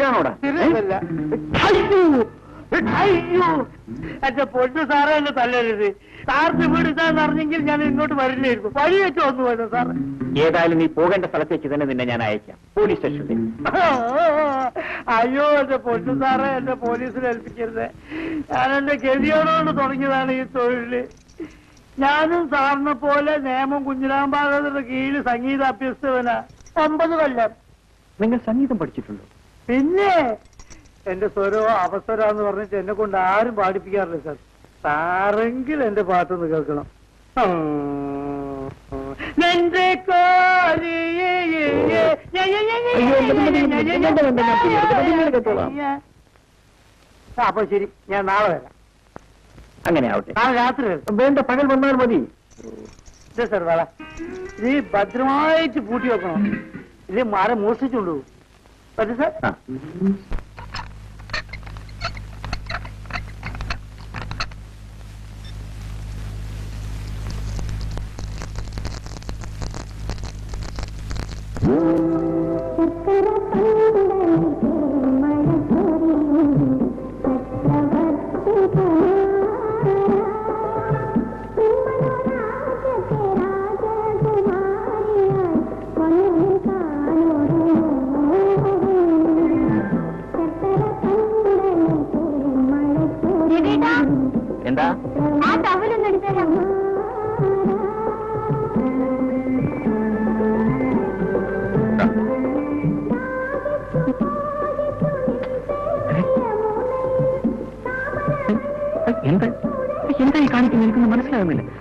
ഇതാണോടാ! എന്റെ പൊന്നു സാറേ എന്നെ തല്ലരുത്. സാറിന് വീടുതാന്ന് അറിഞ്ഞെങ്കിൽ ഞാൻ ഇങ്ങോട്ട് വരില്ലായിരുന്നു. വഴി വെച്ച് വന്നു പോയത് സാറ്. ഏതായാലും നീ പോകേണ്ട സ്ഥലത്തേക്ക് തന്നെ നിന്നെ ഞാൻ അയക്കാം. പോലീസ് സ്റ്റേഷനിൽ. അയ്യോ എന്റെ പൊന്നു സാറേ എന്റെ പോലീസിൽ ഏൽപ്പിക്കരുത്. ഞാൻ എന്റെ ഗതിയോടുകൊണ്ട് തുടങ്ങിയതാണ് ഈ തൊഴിൽ ഞാനും സാറിനെ പോലെ നേമം കുഞ്ഞിരാമ്പാകരുടെ കീഴിൽ സംഗീത അഭ്യസ്തവന ഒമ്പത് കൊല്ലം. നിങ്ങൾ സംഗീതം പഠിച്ചിട്ടുണ്ടോ? പിന്നെ എന്റെ സ്വരോ അവസരാന്ന് പറഞ്ഞിട്ട് എന്നെ കൊണ്ട് ആരും പാടിപ്പിക്കാറില്ല സാർ. സാറെങ്കിൽ എന്റെ പാട്ടൊന്ന് കേൾക്കണം. നിന്റെ കോരിയേ അപ്പൊ ശരി. ഞാൻ നാളെ വരാം. അങ്ങനെ ആവട്ടെ. നാളെ രാത്രി വരാം. വേണ്ട പകൽ വന്നാൽ മതി. ഇതേ സാർ വേള. ഇത് ഭദ്രമായിട്ട് പൂട്ടി വെക്കണം? ഇത് മരം മോഷ്ടിച്ചുകൊണ്ടു പറ്റും സാർ ആ. എന്താ എനിക്കൊന്നും മനസ്സിലാകുന്നില്ല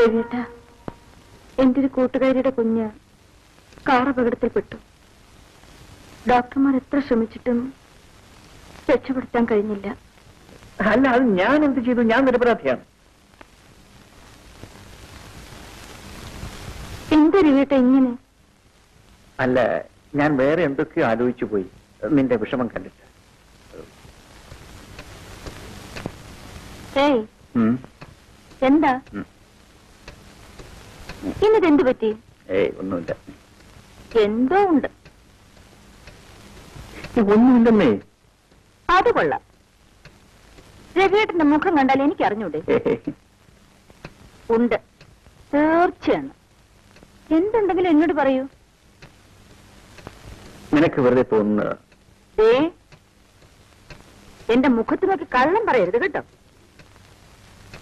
രവിയേട്ടാ എന്റെ ഒരു കൂട്ടുകാരിയുടെ കുഞ്ഞ് കാർ അപകടത്തിൽപ്പെട്ടു. ഡോക്ടർമാർ എത്ര ശ്രമിച്ചിട്ടും രക്ഷപ്പെടുത്താൻ കഴിഞ്ഞില്ല. അല്ല അത് ഞാൻ എന്ത് ചെയ്തു? ഞാൻ നിരപരാധിയാണ്. എന്താ രവിയേട്ട ഇങ്ങനെ? അല്ല ഞാൻ വേറെ എന്തൊക്കെയോ ആലോചിച്ചു പോയി. നിന്റെ വിഷമം കണ്ടിട്ട്. ഏയ്. ഉം. എന്താ പറ്റി? ഏയ് ഒന്നുമില്ല. എന്തോ ഉണ്ട്. ഒന്നുമില്ലെന്നേ. അത് കൊള്ളാം. രവിയേട്ടന്റെ മുഖം കണ്ടാൽ എനിക്ക് അറിഞ്ഞൂടെ ഉണ്ട്. തീർച്ചയാണ്. എന്തുണ്ടെങ്കിലും എന്നോട് പറയൂ. നിനക്ക് വെറുതെ തോന്നുന്നത്? ഏ എന്റെ മുഖത്ത് നോക്കി കള്ളം പറയരുത് കേട്ടോ.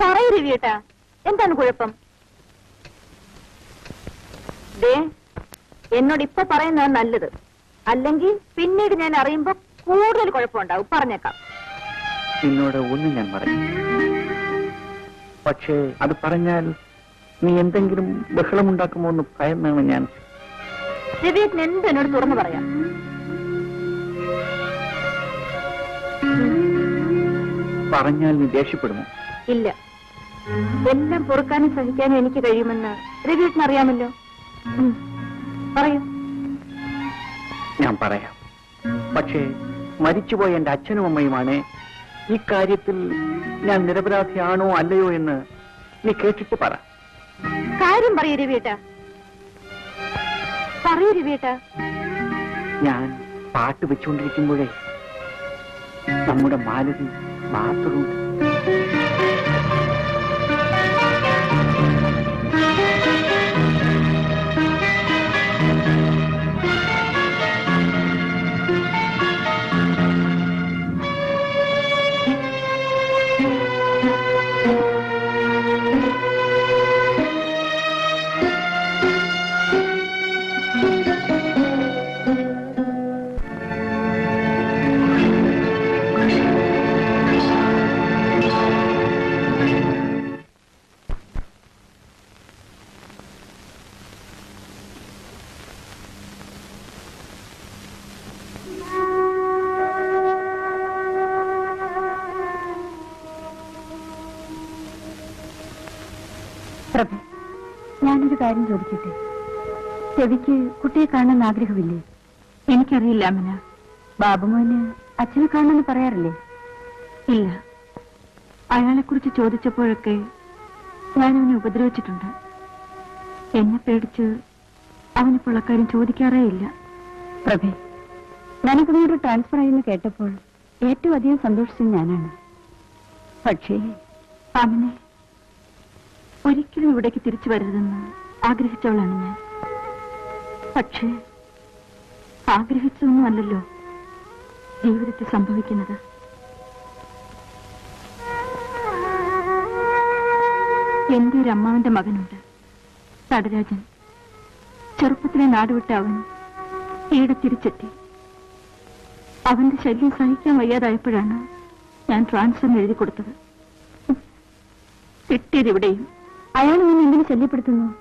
പറയരുവിയേട്ടാ എന്താണ് കുഴപ്പം? എന്നോട് ഇപ്പൊ പറയുന്നത് നല്ലത്. അല്ലെങ്കിൽ പിന്നീട് ഞാൻ അറിയുമ്പോ കൂടുതൽ കുഴപ്പമുണ്ടാവും. പറഞ്ഞേക്കാം. നിന്നോട് ഒന്നും ഞാൻ പറയും പക്ഷേ അത് പറഞ്ഞാൽ നീ എന്തെങ്കിലും ബഹളമുണ്ടാക്കുമോ എന്ന് ഭയന്നാണ് ഞാൻ. രവിയേട്ടൻ എന്ത് എന്നോട് തുറന്നു പറയാം? പറഞ്ഞാൽ നീ ദേഷ്യപ്പെടുമോ? ഇല്ല. എല്ലാം പൊറുക്കാനും സഹിക്കാനും എനിക്ക് കഴിയുമെന്ന് രവിയേട്ടൻ അറിയാമല്ലോ. പറയൂ. ഞാൻ പറയാം. പക്ഷേ മരിച്ചുപോയ എന്റെ അച്ഛനും അമ്മയുമാണ് ഈ കാര്യത്തിൽ ഞാൻ നിരപരാധിയാണോ അല്ലയോ എന്ന് നീ കേട്ടിട്ട് പറ. കാര്യം പറയൂ രവിയേട്ട. പറയൂ രവിയേട്ട. ഞാൻ പാട്ട് വെച്ചുകൊണ്ടിരിക്കുമ്പോഴേ നമ്മുടെ മാലതി ബാത്റൂം രവിക്ക് കുട്ടിയെ കാണാൻ ആഗ്രഹമില്ലേ? എനിക്കറിയില്ല അമ്മന. ബാബുമോന് അച്ഛനെ കാണണമെന്ന് പറയാറില്ലേ? ഇല്ല. അയാളെ കുറിച്ച് ചോദിച്ചപ്പോഴൊക്കെ ഞാൻ അവനെ ഉപദ്രവിച്ചിട്ടുണ്ട്. എന്നെ പേടിച്ച് അവനിപ്പോൾ അക്കാര്യം ചോദിക്കാറേ ഇല്ല. പ്രഭേ ഞാനിങ്ങോട്ട് ട്രാൻസ്ഫർ ആയെന്ന് കേട്ടപ്പോൾ ഏറ്റവും അധികം സന്തോഷിച്ചത് ഞാനാണ്. പക്ഷേ അവനെ ഒരിക്കലും ഇവിടേക്ക് തിരിച്ചു വരരുതെന്ന് ആഗ്രഹിച്ചവളാണ് ഞാൻ. പക്ഷേ ആഗ്രഹിച്ചൊന്നുമല്ലല്ലോ ജീവിതത്തിൽ സംഭവിക്കുന്നത്. എന്റെ ഒരു അമ്മാവന്റെ മകനുണ്ട് നടരാജൻ. ചെറുപ്പത്തിലെ നാടുവിട്ട അവൻ ഈടെ തിരിച്ചെത്തി. അവന്റെ ശല്യം സഹിക്കാൻ വയ്യാതായപ്പോഴാണ് ഞാൻ ട്രാൻസ്ഫർ എഴുതി കൊടുത്തത്. കിട്ടിയത് ഇവിടെയും. അയാൾ ഞാൻ എന്തിനു ശല്യപ്പെടുത്തുന്നു?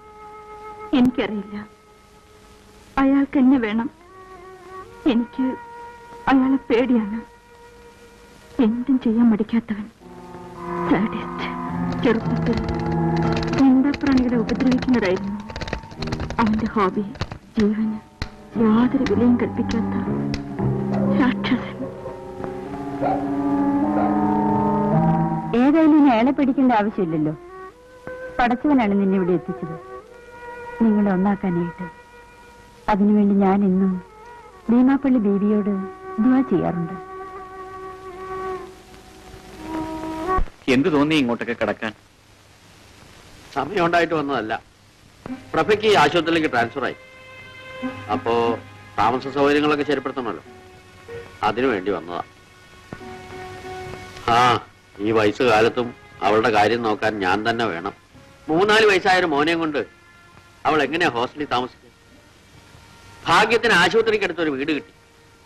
എനിക്കറിയില്ല. അയാൾക്ക് എന്നെ വേണം. എനിക്ക് അയാളെ പേടിയാണ്. എന്തും ചെയ്യാൻ മടിക്കാത്തവൻ. ചെറുപ്പത്തിൽ പ്രാണികളെ ഉപദ്രവിക്കുന്നതായിരുന്നു അവന്റെ ഹോബി. ജീവന് യാതൊരു വിലയും കൽപ്പിക്കാത്ത രാക്ഷസൻ. ഏതായാലും ഇനി അയാളെ പഠിക്കേണ്ട ആവശ്യമില്ലല്ലോ. പടച്ചവനാണ് നിന്നെ ഇവിടെ എത്തിച്ചത്. നിങ്ങളെ ഒന്നാക്കാനായിട്ട്. അതിനുവേണ്ടി ഞാൻ ഇന്നും ഭീമാപ്പള്ളി ബേബിയോട് ദുവാ ചെയ്യാറുണ്ട്. എന്ത് തോന്നി ഇങ്ങോട്ടൊക്കെ കിടക്കാൻ? സമയം ഉണ്ടായിട്ട് വന്നതല്ല. പ്രഭയ്ക്ക് ആശുപത്രിയിലേക്ക് ട്രാൻസ്ഫർ ആയി അപ്പോ താമസ സൗകര്യങ്ങളൊക്കെ ശരിപ്പെടുത്തണമല്ലോ. അതിനു വേണ്ടി വന്നതാ. ആ ഈ വയസ്സ് കാലത്തും അവളുടെ കാര്യം നോക്കാൻ ഞാൻ തന്നെ വേണം. മൂന്നാൽ വയസ്സായ ഒരു മോനെയും കൊണ്ട് അവൾ എങ്ങനെയാ ഹോസ്റ്റലിൽ താമസിക്കുക ഭാഗ്യത്തിന് ആശുപത്രിക്ക് അടുത്തൊരു വീട് കിട്ടി.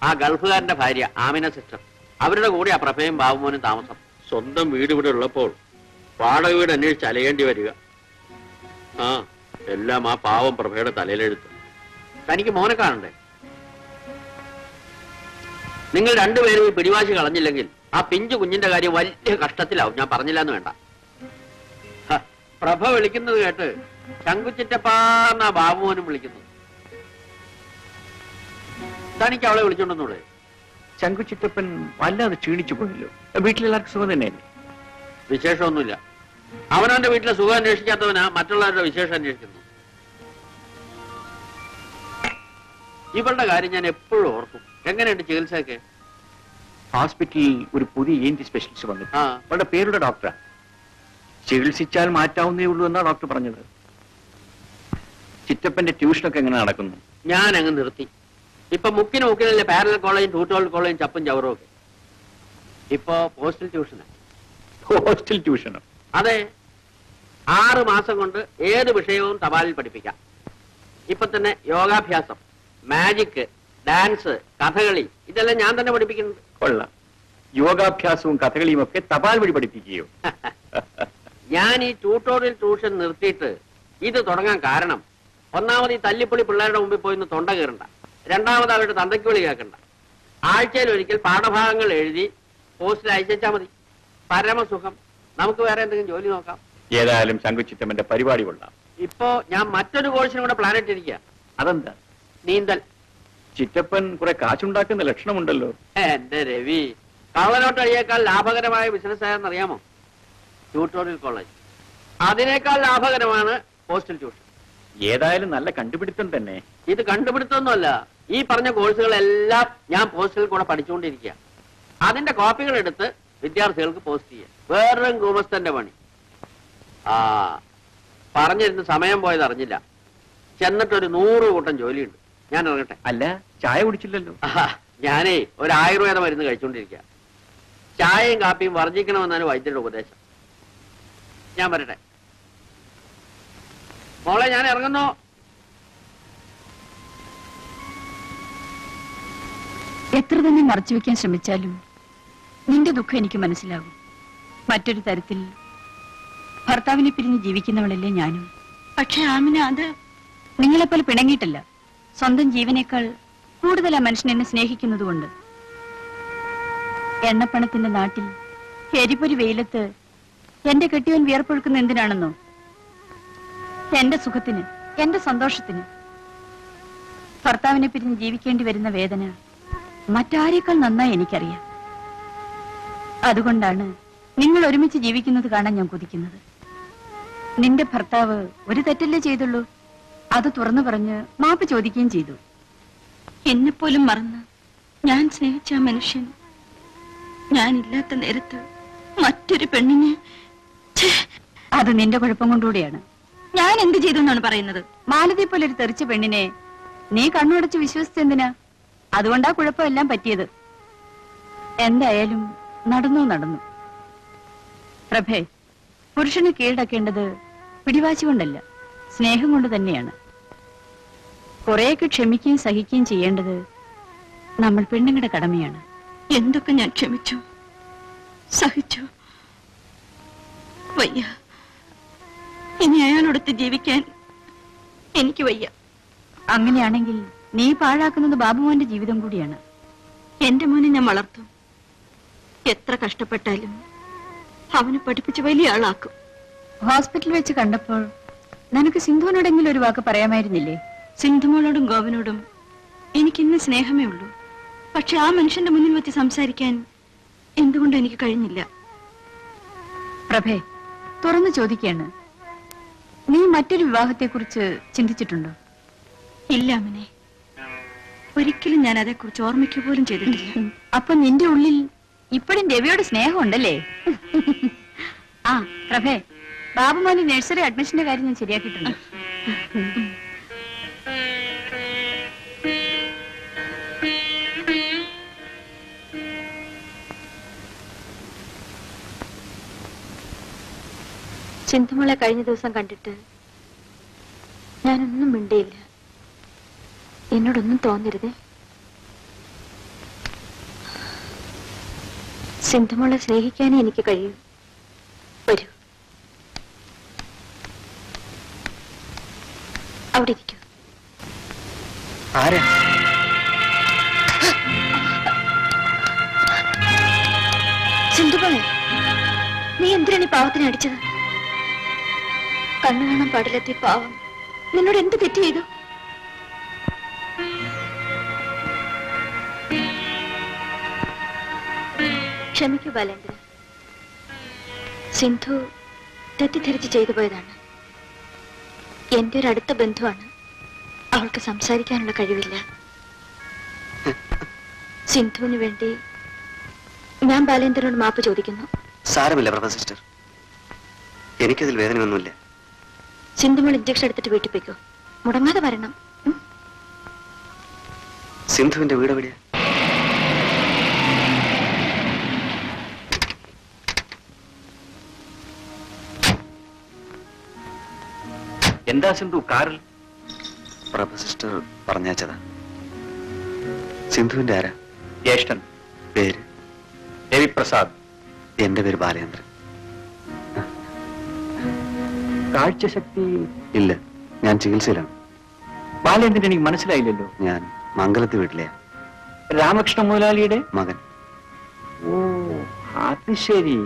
ആ ഗൾഫുകാരന്റെ ഭാര്യ ആമിന സിസ്റ്റർ. അവരുടെ കൂടെ ആ പ്രഭയും ബാബുമോനും താമസം. സ്വന്തം വീട് ഇവിടെ ഉള്ളപ്പോൾ വാടക വീട് അന്വേഷിച്ച് അലയേണ്ടി വരിക. ആ എല്ലാം ആ പാവം പ്രഭയുടെ തലയിലെടുത്തു തനിക്ക് മോനെ കാണണ്ടേ? നിങ്ങൾ രണ്ടുപേരും ഈ പിടിവാശി കളഞ്ഞില്ലെങ്കിൽ ആ പിഞ്ചു കുഞ്ഞിന്റെ കാര്യം വലിയ കഷ്ടത്തിലാവും. ഞാൻ പറഞ്ഞില്ല എന്ന് വേണ്ട പ്രഭ വിളിക്കുന്നത് കേട്ട് ശങ്കുച്ചിറ്റപ്പാന്ന ബാബുമോനും വിളിക്കുന്നത്. തനിക്ക് അവളെ വിളിച്ചോണ്ടെന്നൂടെ ചങ്കുച്ചിറ്റപ്പൻ വല്ലാതെ ക്ഷീണിച്ചു പോയല്ലോ. വീട്ടിലെല്ലാവർക്കും സുഖം തന്നെയല്ലേ? വിശേഷമൊന്നുമില്ല. അവനവന്റെ വീട്ടിലെ സുഖം അന്വേഷിക്കാത്തവനാ മറ്റുള്ളവരുടെ വിശേഷം അന്വേഷിക്കുന്നു. ഇവളുടെ കാര്യം ഞാൻ എപ്പോഴും ഓർക്കും. എങ്ങനെയുണ്ട് ചികിത്സയൊക്കെ? ഹോസ്പിറ്റലിൽ ഒരു പുതിയ ഏന്തി സ്പെഷ്യലിസ്റ്റ് വന്നു. ആ. അവളുടെ പേരുടെ ഡോക്ടറാ. ചികിത്സിച്ചാൽ മാറ്റാവുന്നേ ഉള്ളൂ എന്നാ ഡോക്ടർ പറഞ്ഞത്. ചിറ്റപ്പന്റെ ട്യൂഷനൊക്കെ എങ്ങനെ നടക്കുന്നു? ഞാൻ അങ്ങ് നിർത്തി. ഇപ്പൊ മുക്കിന് മുക്കിനല്ലേ പാരലൽ കോളേജും ടൂട്ടോൾ കോളേജും ചപ്പും ചവറും ഒക്കെ. ഇപ്പൊ പോസ്റ്റൽ ട്യൂഷന് ഹോസ്റ്റൽ ട്യൂഷനോ അതെ. ആറ് മാസം കൊണ്ട് ഏത് വിഷയവും തപാലിൽ പഠിപ്പിക്കാം. ഇപ്പൊ തന്നെ യോഗാഭ്യാസം മാജിക് ഡാൻസ് കഥകളി ഇതെല്ലാം ഞാൻ തന്നെ പഠിപ്പിക്കുന്നുണ്ട്. കൊള്ളാം. യോഗാഭ്യാസവും കഥകളിയും ഒക്കെ തപാൽ വഴി പഠിപ്പിക്കുകയോ? ഞാൻ ഈ ട്യൂട്ടോറിയൽ ട്യൂഷൻ നിർത്തിയിട്ട് ഇത് തുടങ്ങാൻ കാരണം ഒന്നാമത് ഈ തല്ലിപ്പൊളി പിള്ളേരുടെ മുമ്പിൽ പോയി ഒന്ന് തൊണ്ട കയറണ്ട രണ്ടാമത് അവരുടെ തന്തയ്ക്ക് വിളി കേൾക്കണ്ട. ആഴ്ചയിൽ ഒരിക്കൽ പാഠഭാഗങ്ങൾ എഴുതി പോസ്റ്റിൽ അയച്ചാൽ മതി. പരമസുഖം. നമുക്ക് വേറെ എന്തെങ്കിലും ജോലി നോക്കാം? ഏതായാലും ശങ്കുചിത്തമ്മന്റെ പരിപാടി കൊള്ളാം. ഇപ്പോ ഞാൻ മറ്റൊരു കോഴ്സിനും കൂടെ പ്ലാൻ ഇട്ടിരിക്കുക അതെന്താ? നീന്തൽ. ചിറ്റപ്പൻ കുറെ കാശുണ്ടാക്കുന്ന ലക്ഷണമുണ്ടല്ലോ. എന്റെ രവി. കള്ളനോട്ട് അഴിയേക്കാൾ ലാഭകരമായ ബിസിനസ് ആയെന്ന് അറിയാമോ ട്യൂട്ടോറിയൽ കോളേജ് അതിനേക്കാൾ ലാഭകരമാണ് പോസ്റ്റൽ ട്യൂഷൻ ഏതായാലും നല്ല കണ്ടുപിടുത്തം തന്നെ. ഇത് കണ്ടുപിടുത്തൊന്നുമല്ല ഈ പറഞ്ഞ കോഴ്സുകളെല്ലാം ഞാൻ പോസ്റ്റിൽ കൂടെ പഠിച്ചുകൊണ്ടിരിക്കുക അതിന്റെ കോപ്പികൾ എടുത്ത് വിദ്യാർത്ഥികൾക്ക് പോസ്റ്റ് ചെയ്യാം. വേറൊരു ഗുമസ്തന്റെ പണി. ആ പറഞ്ഞിരുന്ന് സമയം പോയത് അറിഞ്ഞില്ല. ചെന്നിട്ടൊരു നൂറ് കൂട്ടം ജോലിയുണ്ട്. ഞാൻ ഇറങ്ങട്ടെ. അല്ല ചായ കുടിച്ചില്ലല്ലോ. ഞാനേ ഒരു ആയുർവേദ മരുന്ന് കഴിച്ചുകൊണ്ടിരിക്കുക ചായയും കാപ്പിയും വർജിക്കണമെന്നാണ് വൈദ്യരുടെ ഉപദേശം. ഞാൻ വരട്ടെ. മോളെ ഞാൻ ഇറങ്ങുന്നു. എത്ര തന്നെ മറച്ചു വെക്കാൻ ശ്രമിച്ചാലും നിന്റെ ദുഃഖം എനിക്ക് മനസ്സിലാകും. മറ്റൊരു തരത്തിൽ ഭർത്താവിനെ പിരിഞ്ഞ് ജീവിക്കുന്നവളല്ലേ ഞാനും. പക്ഷെ ആമിന അത് നിങ്ങളെപ്പോലെ പിണങ്ങിയിട്ടല്ല. സ്വന്തം ജീവനേക്കാൾ കൂടുതൽ ആ മനുഷ്യൻ എന്നെ സ്നേഹിക്കുന്നതുകൊണ്ട്. എണ്ണപ്പണത്തിന്റെ നാട്ടിൽ എരിപ്പൊരു വെയിലത്ത് എന്റെ കെട്ടിയവൻ വിയർപ്പൊഴുക്കുന്ന എന്തിനാണെന്നോ? എന്റെ സുഖത്തിന് എന്റെ സന്തോഷത്തിന് ഭർത്താവിനെ പിരിഞ്ഞ് ജീവിക്കേണ്ടി വരുന്ന വേദന മറ്റാരേക്കാൾ നന്നായി എനിക്കറിയാം. അതുകൊണ്ടാണ് നിങ്ങൾ ഒരുമിച്ച് ജീവിക്കുന്നത് കാണാൻ ഞാൻ കൊതിക്കുന്നത്. നിന്റെ ഭർത്താവ് ഒരു തെറ്റല്ലേ ചെയ്തുള്ളൂ? അത് തുറന്നു പറഞ്ഞ് മാപ്പ് ചോദിക്കുകയും ചെയ്തു. എന്നെപ്പോലും മറന്ന് ഞാൻ സ്നേഹിച്ച മനുഷ്യൻ. ഞാനില്ലാത്ത നേരത്ത് മറ്റൊരു പെണ്ണിന് അത് നിന്റെ കുഴപ്പം കൊണ്ടുകൂടിയാണ്. ഞാൻ എന്ത് ചെയ്തു എന്നാണ് പറയുന്നത്? മാലതി പോലെ ഒരു തെറിച്ച പെണ്ണിനെ നീ കണ്ണുടച്ച് വിശ്വസിച്ചെന്തിനാ? അതുകൊണ്ടാ കുഴപ്പമെല്ലാം പറ്റിയത്. എന്തായാലും നടന്നു നടന്നു. പ്രഭേ പുരുഷനെ കീഴടക്കേണ്ടത് പിടിവാശി കൊണ്ടല്ല സ്നേഹം കൊണ്ട് തന്നെയാണ്. കുറെയൊക്കെ ക്ഷമിക്കുകയും സഹിക്കുകയും ചെയ്യേണ്ടത് നമ്മൾ പെണ്ണുങ്ങളുടെ കടമയാണ്. എന്തൊക്കെ ഞാൻ ക്ഷമിച്ചു? സഹിച്ചു. വയ്യ. ഇനി അയാളോടൊത്ത് ജീവിക്കാൻ എനിക്ക് വയ്യ. അങ്ങനെയാണെങ്കിൽ നീ പാഴാക്കുന്നത് ബാബുമോന്റെ ജീവിതം കൂടിയാണ്. എന്റെ മോനെ ഞാൻ വളർത്തും. എത്ര കഷ്ടപ്പെട്ടാലും അവനെ പഠിപ്പിച്ച് വലിയ ആളാക്കും. ഹോസ്പിറ്റലിൽ വെച്ച് കണ്ടപ്പോൾ നിനക്ക് സിന്ധുവിനോടെങ്കിലും ഒരു വാക്ക് പറയാമായിരുന്നില്ലേ? സിന്ധുമോളോടും ഗോവനോടും എനിക്കിന്ന് സ്നേഹമേ ഉള്ളൂ. പക്ഷെ ആ മനുഷ്യന്റെ മുന്നിൽ വെച്ച് സംസാരിക്കാൻ എന്തുകൊണ്ട് എനിക്ക് കഴിഞ്ഞില്ല? പ്രഭേ തുറന്നു ചോദിക്കാണ് നീ മറ്റൊരു വിവാഹത്തെക്കുറിച്ച് ചിന്തിച്ചിട്ടുണ്ടോ? ഇല്ല അമ്മനെ. ഒരിക്കലും ഞാൻ അതേക്കുറിച്ച് ഓർമ്മിക്കുക പോലും ചെയ്തിട്ടില്ല. അപ്പൊ നിന്റെ ഉള്ളിൽ ഇപ്പോഴും രവിയോട് സ്നേഹമുണ്ടല്ലേ? ആ പ്രഭേ ബാബുമോന് നഴ്സറി അഡ്മിഷന്റെ കാര്യം ഞാൻ ശരിയാക്കിയിട്ടുണ്ട്. സിന്ധുമോളെ കഴിഞ്ഞ ദിവസം കണ്ടിട്ട് ഞാനൊന്നും മിണ്ടിയില്ല. എന്നോടൊന്നും തോന്നരുതേ. സിന്ധുമോളെ സ്നേഹിക്കാനേ എനിക്ക് കഴിയും. വരൂ. അവിടെ ഇരിക്കൂ. ആരാ? സിന്ധുമോളെ നീ എന്തിനാണ് ഈ പാവത്തിനെ അടിച്ചത്? കണ്ണു കാണാൻ പാടില്ലെത്തി പാവം നിന്നോട് എന്ത് തെറ്റ് ചെയ്തു? ക്ഷമിക്കൂ ബാലേന്ദ്ര. സിന്ധു തെറ്റിദ്ധരിച്ച് ചെയ്തു പോയതാണ്. എന്റെ ഒരു അടുത്ത ബന്ധുവാണ്. അവൾക്ക് സംസാരിക്കാനുള്ള കഴിവില്ല. സിന്ധുവിന് വേണ്ടി ഞാൻ ബാലേന്ദ്രനോട് മാപ്പ് ചോദിക്കുന്നു. സാരമില്ല പ്രഭ സിസ്റ്റർ. എനിക്കതിൽ വേദനയൊന്നുമില്ല. സിന്ധുമോൾ ഇഞ്ചക്ഷൻ എടുത്തിട്ട് വീട്ടിൽ പോയിക്കോ. മുടങ്ങാതെ വരണം. സിന്ധുവിന്റെ വീട് എവിടെയാ? എന്താ സിന്ധു കാറിൽ? പ്രഭ സിസ്റ്റർ പറഞ്ഞയച്ചതാ. സിന്ധുവിന്റെ ആരാ? ജ്യേഷ്ഠൻ. പേര്? രവിപ്രസാദ്. എന്റെ പേര് ബാലേന്ദ്രൻ. കാഴ്ചശക്തി? ഇല്ല ഞാൻ ചികിത്സയിലാണ്. ബാലേന്ദ്രൻ എനിക്ക് മനസ്സിലായില്ലല്ലോ. ഞാൻ മംഗലത്ത് വീട്ടിലെയാ. രാമകൃഷ്ണ മുതലാളിയുടെ? മകൻ. ഓ അത് ശരി.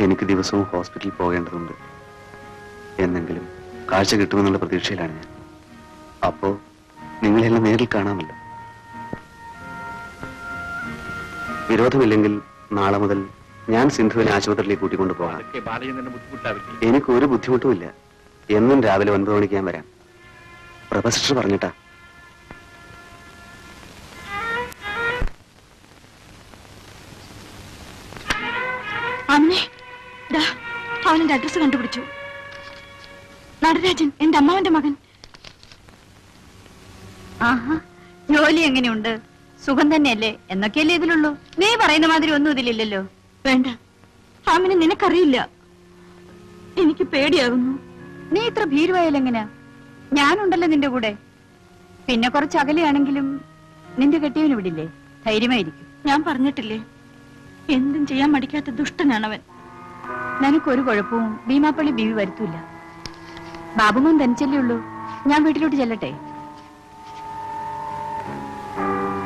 എനിക്ക് ദിവസവും ഹോസ്പിറ്റലിൽ പോകേണ്ടതുണ്ട്. എന്നെങ്കിലും കാഴ്ച കിട്ടുമെന്നുള്ള പ്രതീക്ഷയിലാണ് ഞാൻ. അപ്പോ നിങ്ങളെല്ലാം നേരിൽ കാണാമല്ലോ. വിരോധമില്ലെങ്കിൽ നാളെ മുതൽ ഞാൻ സിന്ധുവിനെ ആശുപത്രിയിലേക്ക് കൂട്ടിക്കൊണ്ടു പോകാം. എനിക്ക് ഒരു ബുദ്ധിമുട്ടുമില്ല. എന്നും രാവിലെ ഒൻപത് മണിക്ക് ഞാൻ വരാം. പ്രൊഫസർ പറഞ്ഞിട്ടാ. അമ്മേ ദാ അവനെന്റെ അഡ്രസ് കണ്ടുപിടിച്ചു. നടരാജൻ എന്റെ അമ്മാവന്റെ മകൻ. ആഹാ ജോലി എങ്ങനെയുണ്ട്? സുഖം തന്നെയല്ലേ? എന്നൊക്കെയല്ലേ ഇതിലുള്ളൂ. നീ പറയുന്ന മാതിരി ഒന്നും ഇതിലില്ലല്ലോ. വേണ്ട. ഫാമിന് നിനക്കറിയില്ല. എനിക്ക് പേടിയാകുന്നു. നീ ഇത്ര ഭീരുവായാലെങ്ങനെയാ ഞാനുണ്ടല്ലോ നിന്റെ കൂടെ. പിന്നെ കുറച്ച് അകലെയാണെങ്കിലും നിന്റെ കെട്ടിയവന് വിടില്ലേ? ധൈര്യമായിരിക്കും. ഞാൻ പറഞ്ഞിട്ടില്ലേ? എന്തും ചെയ്യാൻ മടിക്കാത്ത ദുഷ്ടനാണവൻ. നിനക്കൊരു കുഴപ്പവും ഭീമാപ്പള്ളി ബീവി വരുത്തൂല. ബാബുമോൻ തനിച്ചല്ലേ ഉള്ളൂ. ഞാൻ വീട്ടിലോട്ട് ചെല്ലട്ടെ.